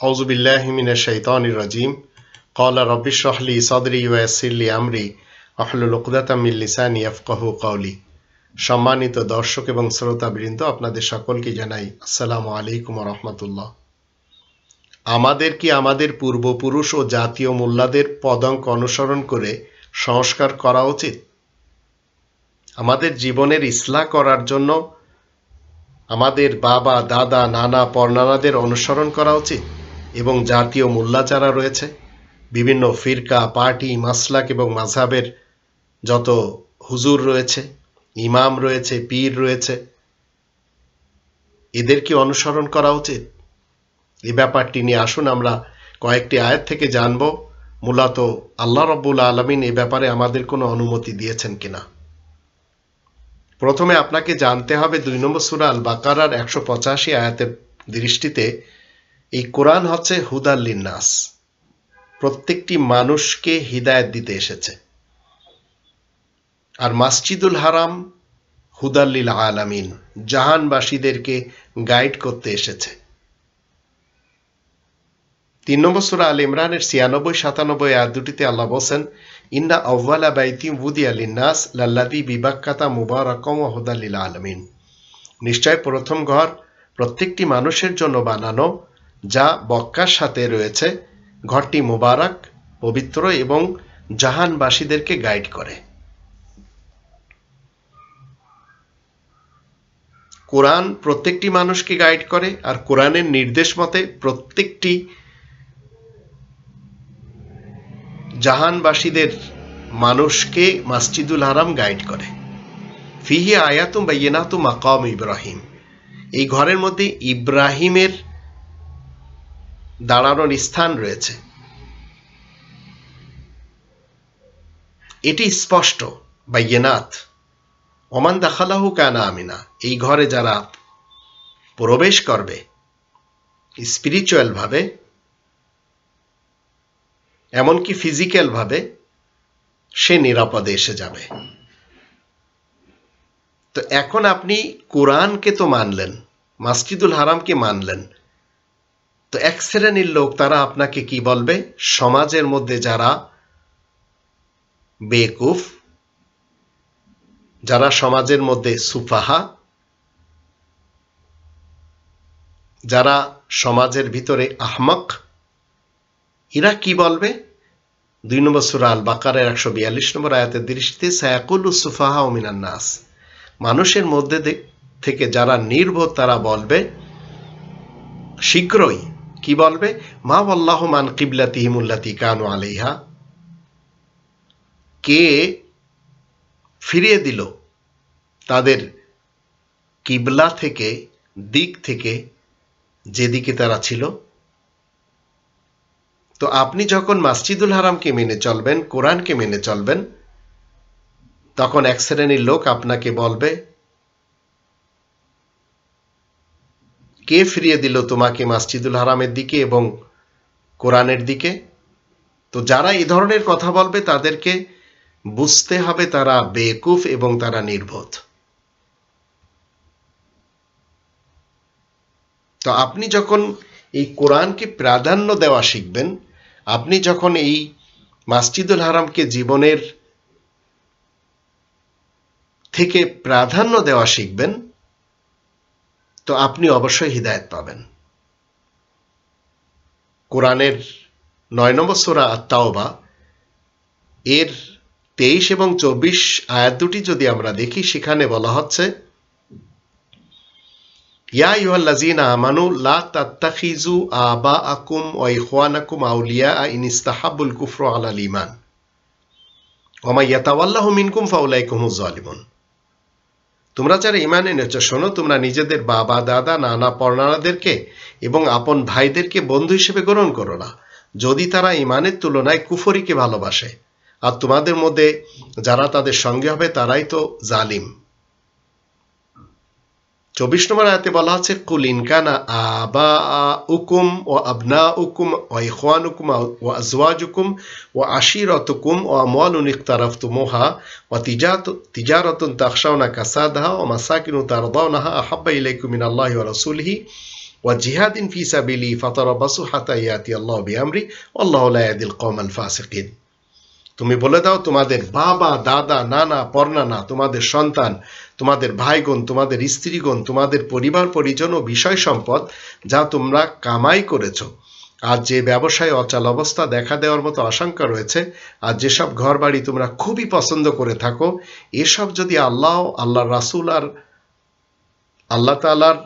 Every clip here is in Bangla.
أعوذ بالله من الشيطان الرجيم قال رب اشرح لي صدري ويسر لي أمري واحلل عقدة من লিসানি ইয়াফকাহু قولي সম্মানিত দর্শক এবং শ্রোতাবৃন্দ আপনাদের সকলকে জানাই আসসালামু আলাইকুম রহমতুল্লাহ আমাদের কি আমাদের পূর্বপুরুষ ও জাতীয় মোল্লাদের পদাঙ্ক অনুসরণ করে সংস্কার করা উচিত আমাদের জীবনের ইসলাহ করার জন্য আমাদের বাবা দাদা নানা পরনানাদের অনুসরণ করা উচিত এবং জাতীয় মোল্লা রয়েছে। বিভিন্ন ফিরকা, পার্টি, মাসলাক এবং মাঝহাবের যত হুজুর রয়েছে, ইমাম রয়েছে, পীর রয়েছে, এদের কি অনুসরণ করা উচিত? এ ব্যাপারটি নিয়ে আসুন, আমরা কয়েকটি আয়াত থেকে জানব। মূলত আল্লাহ রব্বুল আলমিন এ ব্যাপারে আমাদের কোনো অনুমতি দিয়েছেন কিনা। প্রথমে আপনাকে জানতে হবে দুই নম্বর সুরা আল বাকারার একশো পঁচাশি আয়াতের দৃষ্টিতে এই কোরআন হচ্ছে হুদাল্লিনাস প্রত্যেকটি মানুষকে হিদায়ত দিতে এসেছে। আর মাসজিদুল হারাম হুদাল্লিল আলামিন, জাহানবাসীদেরকে গাইড করতে এসেছে। তিন নম্বর সুরা আল ইমরানের ছিয়ানব্বই, সাতানব্বই আর দুটিতে আল্লাহ বলছেন, ইন্না আউ্বালা বাইতি উদি আলিনাস লাল্লাদি বিবাক্কাতা মুবারকম হুদাল্লিল আলমিন। নিশ্চয় প্রথম ঘর প্রত্যেকটি মানুষের জন্য বানানো যা বক্কার সাথে রয়েছে, ঘরটি মোবারক, পবিত্র এবং জাহানবাসীদেরকে গাইড করে। কোরআন প্রত্যেকটি মানুষকে গাইড করে আর কোরআনের নির্দেশ মতে প্রত্যেকটি জাহানবাসীদের মানুষকে মাসজিদুল হারাম গাইড করে। ফিহি আয়াতুম বাইয়েনাতু মাকাম ইব্রাহিম। এই ঘরের মধ্যে ইব্রাহিমের দাঁড়ানোর স্থান রয়েছে। এটি স্পষ্ট, বাইয়েনাথ। ওমান দাখালাহু কানা আমিনা। এই ঘরে যারা প্রবেশ করবে স্পিরিচুয়ালভাবে এমনকি ফিজিক্যালভাবে সে নিরাপদে এসে যাবে। তো এখন আপনি কোরআনকে তো মানলেন, মাসজিদুল হারামকে মানলেন তো এক শ্রেণির লোক তারা আপনাকে কি বলবে? সমাজের মধ্যে যারা বেকুফ, যারা সমাজের মধ্যে সুফাহা, যারা সমাজের ভিতরে আহমক, এরা কি বলবে? দুই নম্বর সুরা আল বাকারের একশো বিয়াল্লিশ নম্বর আয়াতের দৃষ্টিতে সায়াকুল সুফাহা ওমিনান নাস। মানুষের মধ্যে থেকে যারা নির্বোধ তারা বলবে, শীঘ্রই কি বলবে? মা বল্লাহ মান কিবলাতি হিমুল্লাতি কানু আলাইহা। কে ফিরিয়ে দিল তাদের কিবলা থেকে, দিক থেকে যেদিকে তারা ছিল? তো আপনি যখন মাসজিদুল হারামকে মেনে চলবেন, কোরআনকে মেনে চলবেন, তখন এক শ্রেণির লোক আপনাকে বলবে কে ফিরিয়ে দিল তোমাকে মাসজিদুল হারামের দিকে এবং কোরআনের দিকে? তো যারা এই ধরনের কথা বলবে, তাদেরকে বুঝতে হবে তারা বেকুফ এবং তারা নির্বোধ। তো আপনি যখন এই কোরআনকে প্রাধান্য দেওয়া শিখবেন, আপনি যখন এই মাসজিদুল হারামকে জীবনের থেকে প্রাধান্য দেওয়া শিখবেন তো আপনি অবশ্যই হৃদায়ত পাবেন। কোরআনের নয় নম্বর সোরা আত্মাওবা এর তেইশ এবং চব্বিশ আয়াত দুটি যদি আমরা দেখি, সেখানে বলা হচ্ছে, ইয়া ইউহাল্লাজিনা আমানু লা তাত্তাখিজু আবা আকুম ও ইখওয়ানাকুম আউলিয়া ইন ইস্তাহাবুল কুফর আলাল ইমান ওমা মিনকুম তোমরা যারা ইমান এনেছ, শোনো, তোমরা নিজেদের বাবা, দাদা, নানা পর্ণানাদেরকে এবং আপন ভাইদেরকে বন্ধু হিসেবে গ্রহণ করো না। যদি তারা ইমানের তুলনায় কুফরিকে ভালোবাসে, আর তোমাদের মধ্যে যারা তাদের সঙ্গে হবে, তারাই তো জালিম। চব্বিশ নম্বর আয়াতে বলা আছে, কুল ইনকানা আবা উকুম ও আবনা উকুম ও ইখান উকুম ও আজওয়াজ উকুম ও আশিরতুকুম ও আমওয়াল ইখতারাফ তুমোহা ও তিজাত, তিজারতুন তাখশাউনা কাসাদহা ও মাসাকিনু তারদাউনাহা আহাব্বা ইলাইকুম মিন আল্লাহি ওয়া রাসূলিহি ওয়া জিহাদিন ফি সাবিলি ফাতারাবাসু হাতা ইয়াতি আল্লাহ বিআমরি আল্লাহু লা ইয়াহদিল কওমাল ফাসিকিন। তুমি বলে দাও তোমাদের বাবা, দাদা, নানা, পরনানা, তোমাদের সন্তান, তোমাদের ভাইগণ, তোমাদের স্ত্রীগণ, তোমাদের পরিবার, পরিজন ও বিষয় সম্পদ যা তোমরা কামাই করেছ। আর যে ব্যবসায় অচল অবস্থা দেখা দেওয়ার মতো আশঙ্কা রয়েছে, আর যেসব ঘর বাড়ি তোমরা খুবই পছন্দ করে থাকো, এসব যদি আল্লাহ আল্লাহ রাসুল আর আল্লাহ তালার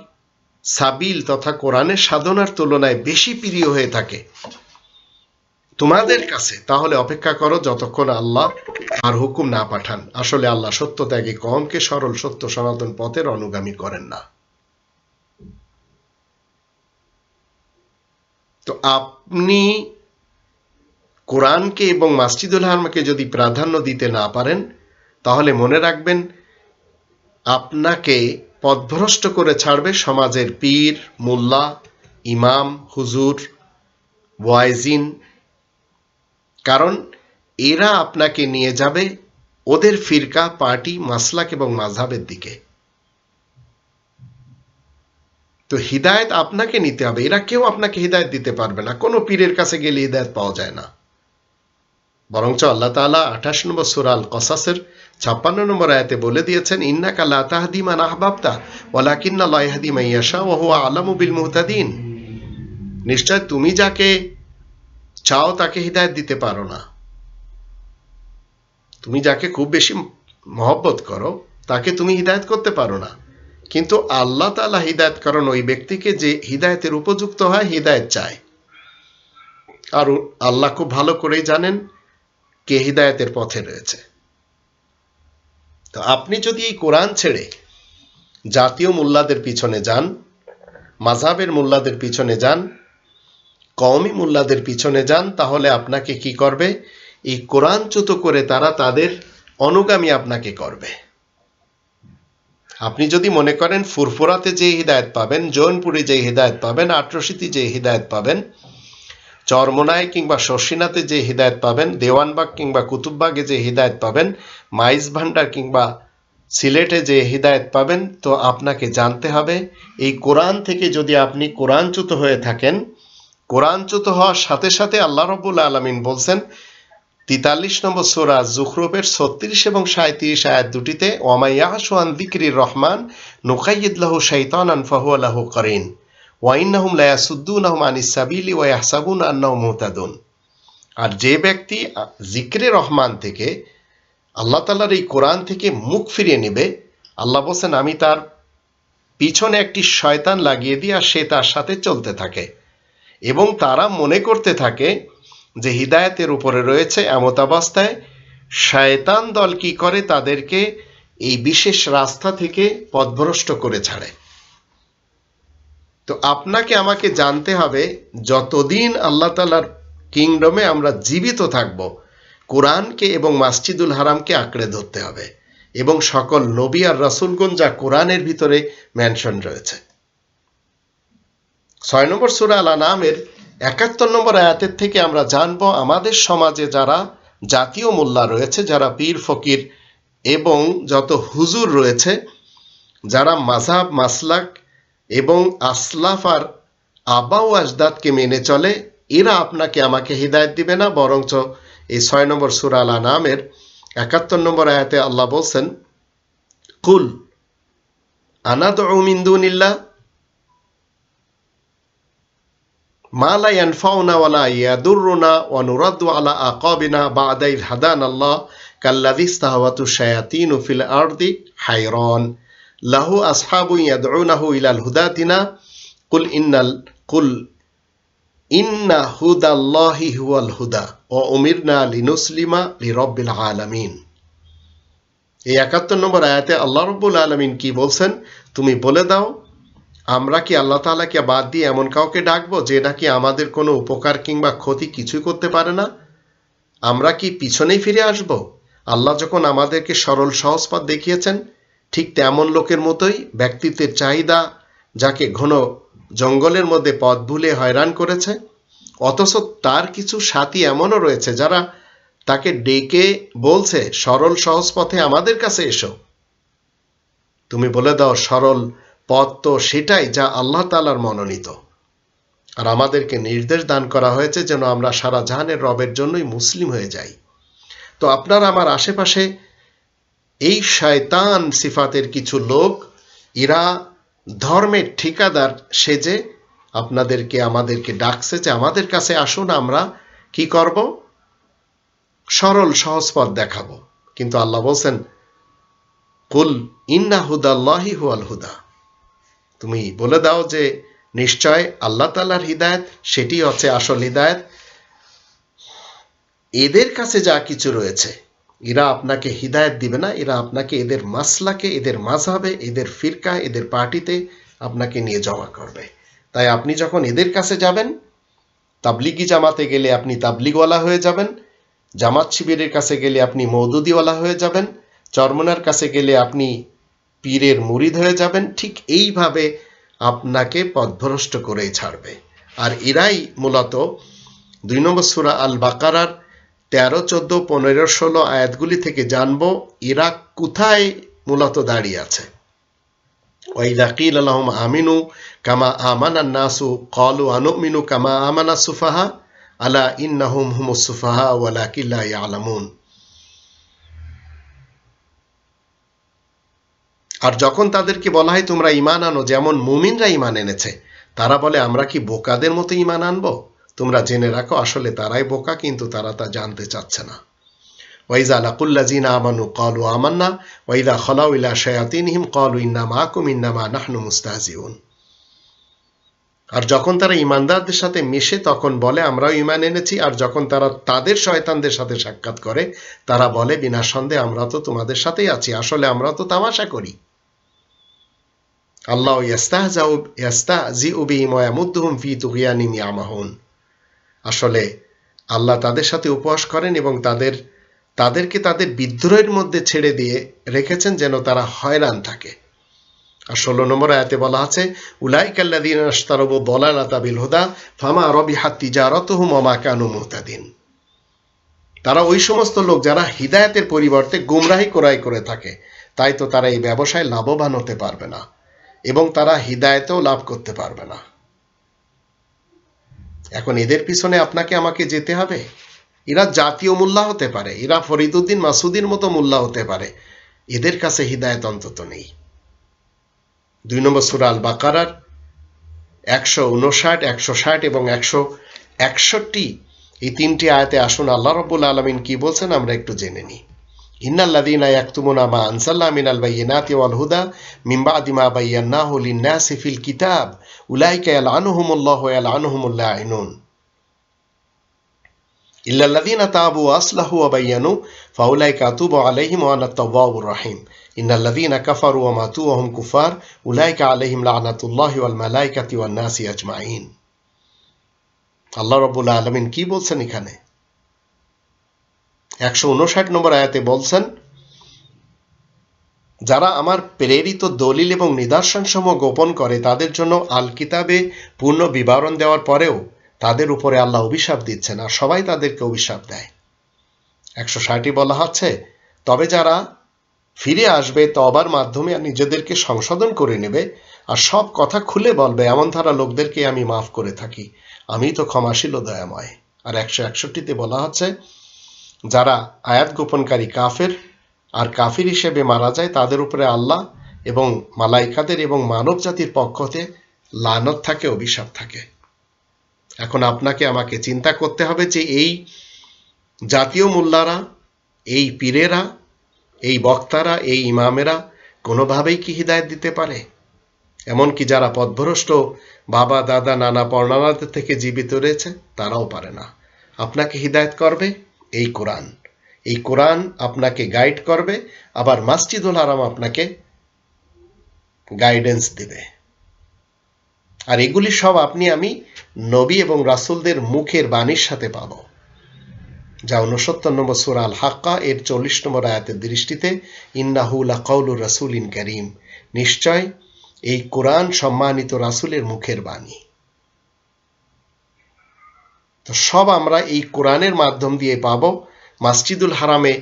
সাবিল তথা কোরআনের সাধনার তুলনায় বেশি প্রিয় হয়ে থাকে। তোমাদের কাছে তাহলে অপেক্ষা করো যতক্ষণ আল্লাহ আর হুকুম না পাঠান। আসলে আল্লাহ সত্য ত্যাগে কমকে সরল সত্য সনাতন পথের অনুগামী করেন না। তো আপনি কোরআনকে এবং মাসজিদুল হারামকে যদি প্রাধান্য দিতে না পারেন, তাহলে মনে রাখবেন আপনাকে পথভ্রষ্ট করে ছাড়বে সমাজের পীর, মোল্লা, ইমাম, হুজুর, ওয়াইজিন কারণ এরা আপনাকে নিয়ে যাবে ওদের ফিরকা, পার্টি, মাসলাক এবং মাঝহাবের দিকে। তো হিদায়ত আপনাকে নিতে হবে। এরা কেউ আপনাকে হিদায়ত দিতে পারবে না। কোনো পীরের কাছে গেলে হিদায়ত পাওয়া যায় না। বরঞ্চ আল্লাহ তাআলা আঠাশ নম্বর সুরাল কসাসের ছাপ্পান্ন নম্বর আয়াতে বলে দিয়েছেন, ইন্নাকা লা তাহদি মান আহবাবতা ওয়ালাকিন্না লা ইয়াহদি মান ইয়াশা, ওয়া হুয়া আলামু বিল মুহতাদিন। নিশ্চয় তুমি যাকে চাও তাকে হিদায়ত দিতে পারো না। তুমি যাকে খুব বেশি মহব্বত করো, তাকে তুমি হিদায়ত করতে পারো না। কিন্তু আল্লাহ তালা হিদায়ত করেন ওই ব্যক্তিকে যে হিদায়তের উপযুক্ত হয়, হিদায়ত চায়। আর আল্লাহ খুব ভালো করেই জানেন কে হিদায়তের পথে রয়েছে। তো আপনি যদি এই কোরআন ছেড়ে জাতীয় মোল্লাদের পিছনে যান মাঝাবের মোল্লাদের পিছনে যান কওমি মোল্লাদের পিছনে যান, তাহলে আপনাকে কি করবে? এই কোরআনচ্যুত করে তারা তাদের অনুগামী আপনাকে করবে। আপনি যদি মনে করেন ফুরফুরাতে যে হিদায়ত পাবেন, জৌনপুরে যে হিদায়ত পাবেন, আট্রসিতে যে হিদায়ত পাবেন, চরমোনায় কিংবা শর্ষিনাতে যে হিদায়ত পাবেন, দেওয়ানবাগ কিংবা কুতুববাগে যে হিদায়ত পাবেন, মাইজ ভান্ডার কিংবা সিলেটে যে হিদায়ত পাবেন, তো আপনাকে জানতে হবে, এই কোরআন থেকে যদি আপনি কোরআনচ্যুত হয়ে থাকেন কোরআনচ্যুত হওয়ার সাথে সাথে আল্লাহ রবুল আলমিন বলছেন, তিতাল্লিশ নম্বর সোরা জুখরুফের ছত্রিশ এবং সাঁত্রিশ আয়াত দুটিতে ওয়ামাইয়াহান দিকরির রহমান নুকাইয়দলাহু শৈতান আনফাহু আল্লাহ করিন। ওয়াইন্নাহুম লায়াসুদ্দুন আহম আনিস সাবিলি ওয়াহসাবুন আন্নাহ মুহতাদুন। আর যে ব্যক্তি জিক্রে রহমান থেকে, আল্লাহ তালার এই কোরআন থেকে মুখ ফিরিয়ে নেবে, আল্লাহ বলছেন, আমি তার পিছনে একটি শয়তান লাগিয়ে দিই আর সে তার সাথে চলতে থাকে। এবং তারা মনে করতে থাকে যে হিদায়তের উপরে রয়েছে এমতাবস্থায় শয়তান দল কি করে তাদেরকে এই বিশেষ রাস্তা থেকে পথভ্রষ্ট করে ছাড়ে? তো আপনাকে আমাকে জানতে হবে, যতদিন আল্লাহ তালার কিংডমে আমরা জীবিত থাকব, কোরআনকে এবং মাসজিদুল হারামকে আঁকড়ে ধরতে হবে এবং সকল নবী আর রাসুলগণ যা কোরআনের ভিতরে মেনশন রয়েছে। ছয় নম্বর সুরা আলা নামের একাত্তর নম্বর আয়াতের থেকে আমরা জানব আমাদের সমাজে যারা জাতীয় মোল্লা রয়েছে, যারা পীর, ফকির এবং যত হুজুর রয়েছে, যারা মাঝাব মাসলাক এবং আসলাফ আর আবা ও আজদাদকে মেনে চলে, এরা আপনাকে আমাকে হৃদায়ত দিবে না। বরঞ্চ এই ছয় নম্বর সুরালা নামের একাত্তর নম্বর আয়াতে আল্লাহ বলছেন, কুল আনাদ মিন্দুনিল্লা মা লা ইয়ানফাউনা ওয়ালা ইয়াদুররুনা ওয়া নুরাদ্দু আলা আকাবিনা বা'দা ইয হাদানা আল্লাহ কাল্লাযী ইসতাহওয়াতু শায়াতিনু ফিল আরদি হায়রান। লাহু আসহাবু ইয়াদউনাহু ইলাল হুদাতিনা। কুল ইন্নাল, কুল ইন্না হুদাল্লাহি হুয়াল হুদা ও উমিরনা লিনুসলিমা লিরব্বিল আলামিন। এই একাত্তর নম্বর আয়াতে আল্লাহ রব্বুল আলমিন কি বলছেন? তুমি বলে দাও আমরা কি আল্লাহ তালাকে বাদ দিয়ে এমন কাউকে ডাকবো যে নাকি আমাদের কোনো উপকার কিংবা ক্ষতি কিছুই করতে পারে না? আমরা কি পিছনেই ফিরে আসব? আল্লাহ যখন আমাদেরকে সরল সহজ পথ দেখিয়েছেন, ঠিক তেমন লোকের মতোই ব্যক্তিত্বের চাহিদা যাকে ঘন জঙ্গলের মধ্যে পথ ভুলে হয়রান করেছে, অথচ তার কিছু সাথী এমনও রয়েছে যারা তাকে ডেকে বলছে, সরল সহজ পথে আমাদের কাছে এসো। তুমি বলে দাও, সরল পথ তো সেটাই যা আল্লাহ তালার মনোনীত। আর আমাদেরকে নির্দেশ দান করা হয়েছে যেন আমরা সারা জাহানের রবের জন্যই মুসলিম হয়ে যাই। তো আপনারা আমার আশেপাশে এই শয়তান সিফাতের কিছু লোক, এরা ধর্মের ঠিকাদার সেজে আপনাদেরকে, আমাদেরকে ডাকছে যে আমাদের কাছে আসুন, আমরা কি করব? সরল, সহজ পথ দেখাবো। কিন্তু আল্লাহ বলছেন, কুল ইন্না হুদাল্লাহি হুয়াল হুদা। তুমি বলে দাও যে নিশ্চয় আল্লাহ তাল্লাহর হৃদায়ত, সেটি হচ্ছে আসল হৃদায়ত। এদের কাছে যা কিছু রয়েছে, এরা আপনাকে হিদায়ত দিবে না, এরা আপনাকে এদের মাসলাকে, এদের মাঝহাবে, এদের ফিরকা এদের পার্টিতে আপনাকে নিয়ে জমা করবে। তাই আপনি যখন এদের কাছে যাবেন, তাবলিগি জামাতে গেলে আপনি তাবলিগওয়ালা হয়ে যাবেন, জামাত শিবিরের কাছে গেলে আপনি মৌদুদিওয়ালা হয়ে যাবেন, চরমনার কাছে গেলে আপনি পীরের মুরিদ হয়ে যাবেন, ঠিক এইভাবে আপনাকে পথভ্রষ্ট করেই ছাড়বে। আর এরাই মূলত দুই নম্বর সুরা আল বাকারার তেরো, চোদ্দ, পনেরো, ষোলো আয়াতগুলি থেকে জানব, এরা কোথায় মূলত দাঁড়িয়ে আছে। ওয়াইদা কিল আলহম আমিনু কামা আমানা নাসু কলু আনুমিনু কামা আমানা সুফাহা, আলা ইন্নাহুম হুম সুফাহা ওয়ালা কিল্লা আলামুন আর যখন তাদেরকে বলা হয়, তোমরা ইমান আনো যেমন মুমিনরা ইমান এনেছে, তারা বলে, আমরা কি বোকাদের মতো ইমান আনব? তোমরা জেনে রাখো, আসলে তারাই বোকা, কিন্তু তারা তা জানতে চাচ্ছে না। ওয়াইজা লাকুল্লাজিনা আমানু কলু আমান্না ওয়াইদা খলাউ ইলা শায়াতিনহিম কলু ইন্নামা আকুম ইন্নামা নাহনু মুস্তাহজিউন। আর যখন তারা ইমানদারদের সাথে মিশে, তখন বলে, আমরাও ইমান এনেছি। আর যখন তারা তাদের শয়তানদের সাথে সাক্ষাৎ করে, তারা বলে, বিনা সন্দেহে আমরা তো তোমাদের সাথেই আছি, আসলে আমরা তো তামাশা করি। আল্লাহ ইয়াস্তাহজাউ ইয়াস্তাহজিউ বিহিম ওয়া ইয়ামুদ্দুহুম ফি তুগিয়ানিম ইয়ামাহুন। আসলে আল্লাহ তাদের সাথে উপহাস করেন এবং তাদের, তাদেরকে তাদের বিদ্রোহের মধ্যে ছেড়ে দিয়ে রেখেছেন যেন তারা হয়রান থাকে। আর ষোলো নম্বর আয়াতে বলা আছে উলাইকাল্লাদিন আস্তারব দলালাতা বিল হুদা ফামা রবি হাত্তি জারত হুম অমা কানু মুহতাদিন। তারা ওই সমস্ত লোক যারা হিদায়তের পরিবর্তে গুমরাহি ক্রয় করে থাকে, তাই তো তারা এই ব্যবসায় লাভবান হতে পারবে না। এবং তারা হিদায়তেও লাভ করতে পারবে না। এখন এদের পিছনে আপনাকে আমাকে যেতে হবে? এরা জাতীয় মোল্লা হতে পারে, এরা ফরিদুদ্দিন মাসুদির মতো মোল্লা হতে পারে। এদের কাছে হৃদায়ত অন্তত নেই। দুই নম্বর সুরা আল বাকারার একশো উনষাট একশো ষাট এবং একশো একষট্টি এই তিনটি আয়াতে আসুন, আল্লাহ রব্বুল আলমিন কি বলছেন আমরা একটু জেনে নিই। ইন্নাল্লাদিনা ইয়াকতুমুনা মা আনসাল্লাহ মিনাল বাইয়িনাতি ওয়াল হুদা মিন বাদি মা বায়্যানাহু লিন-নাসি ফিল কিতাব উলাইকা ইয়ালআনুহুমুল্লাহু ওয়া ইয়ালআনুহুমুল লাঈনুন إلا الذين تابوا وأصلحوا وبينوا فأولئك أتوب عليهم وأنا التواب الرحيم إن الذين كفروا وماتوا وهم كفار أولئك عليهم لعنة الله والملائكة والناس أجمعين আল্লাহ রব্বুল আলমিন কি বলছেন এখানে একশো উনষাট নম্বর আয়াতে বলছেন, যারা আমার প্রেরিত দলিল এবং নিদর্শন সমূহ গোপন করে, তাদের জন্য আল কিতাবে পূর্ণ বিবরণ দেওয়ার পরেও তাদের উপরে আল্লাহ অভিশাপ দিচ্ছেন আর সবাই তাদেরকে অভিশাপ দেয়। একশো ষাটই বলা হচ্ছে তবে যারা ফিরে আসবে, তবার মাধ্যমে নিজেদেরকে সংশোধন করে নেবে আর সব কথা খুলে বলবে, এমন ধারা লোকদেরকে আমি মাফ করে থাকি। আমি তো ক্ষমাশীল দয়াময়। আর একশো একষট্টিতে বলা হচ্ছে যারা আয়াত গোপনকারী কাফের আর কাফির হিসেবে মারা যায়, তাদের উপরে আল্লাহ এবং মালাইকাদের এবং মানব জাতির পক্ষতে লানত থাকে, অভিশাপ থাকে। এখন আপনাকে আমাকে চিন্তা করতে হবে যে এই জাতীয় মোল্লারা, এই পীরেরা, এই বক্তারা, এই ইমামেরা কোনোভাবেই কি হৃদায়ত দিতে পারে? এমনকি যারা পথভ্রষ্ট বাবা, দাদা, নানা পর্ণানাদের থেকে জীবিত রয়েছে, তারাও পারে না। আপনাকে হৃদায়ত করবে? এই কোরআন। এই কোরআন আপনাকে গাইড করবে, আবার মাসজিদুল হারাম আপনাকে গাইডেন্স দেবে। আর এগুলি সব আপনি, আমি নবী এবং রাসুলদের মুখের বাণীর সাথে পাব। যা উনসত্তর নম্বর সুরা আল হাক্কা এর চল্লিশ নম্বর আয়াতের দৃষ্টিতে ইন্নাহুলা কৌলুর রাসুল ইন করিম। নিশ্চয়, এই কোরআন সম্মানিত রাসুলের মুখের বাণী। তো সব আমরা এই কোরআনের মাধ্যম দিয়ে পাব। মাসজিদুল হারামে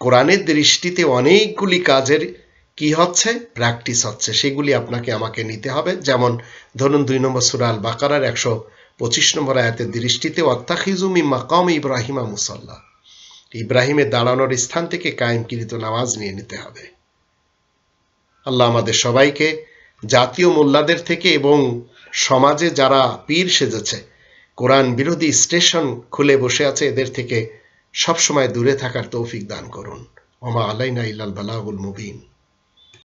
কোরআনের দৃষ্টিতে অনেকগুলি কাজের কি হচ্ছে? প্র্যাকটিস হচ্ছে। সেগুলি আপনাকে আমাকে নিতে হবে। যেমন ধরুন, দুই নম্বর সুরাল বাকারার একশো পঁচিশ নম্বর আয়াতের দৃষ্টিতে অত্তাখিজুমি মাকাম ইব্রাহিমা মুসাল্লা। ইব্রাহিমের দাঁড়ানোর স্থান থেকে কায়েমকৃত নামাজ নিয়ে নিতে হবে। আল্লাহ আমাদের সবাইকে জাতীয় মোল্লাদের থেকে এবং সমাজে যারা পীর সেজেছে কোরআন বিরোধী স্টেশন খুলে বসে আছে এদের থেকে সবসময় দূরে থাকার তৌফিক দান করুন। ওমা আলাইনা ইল্লাল বালাগুল মুবিন।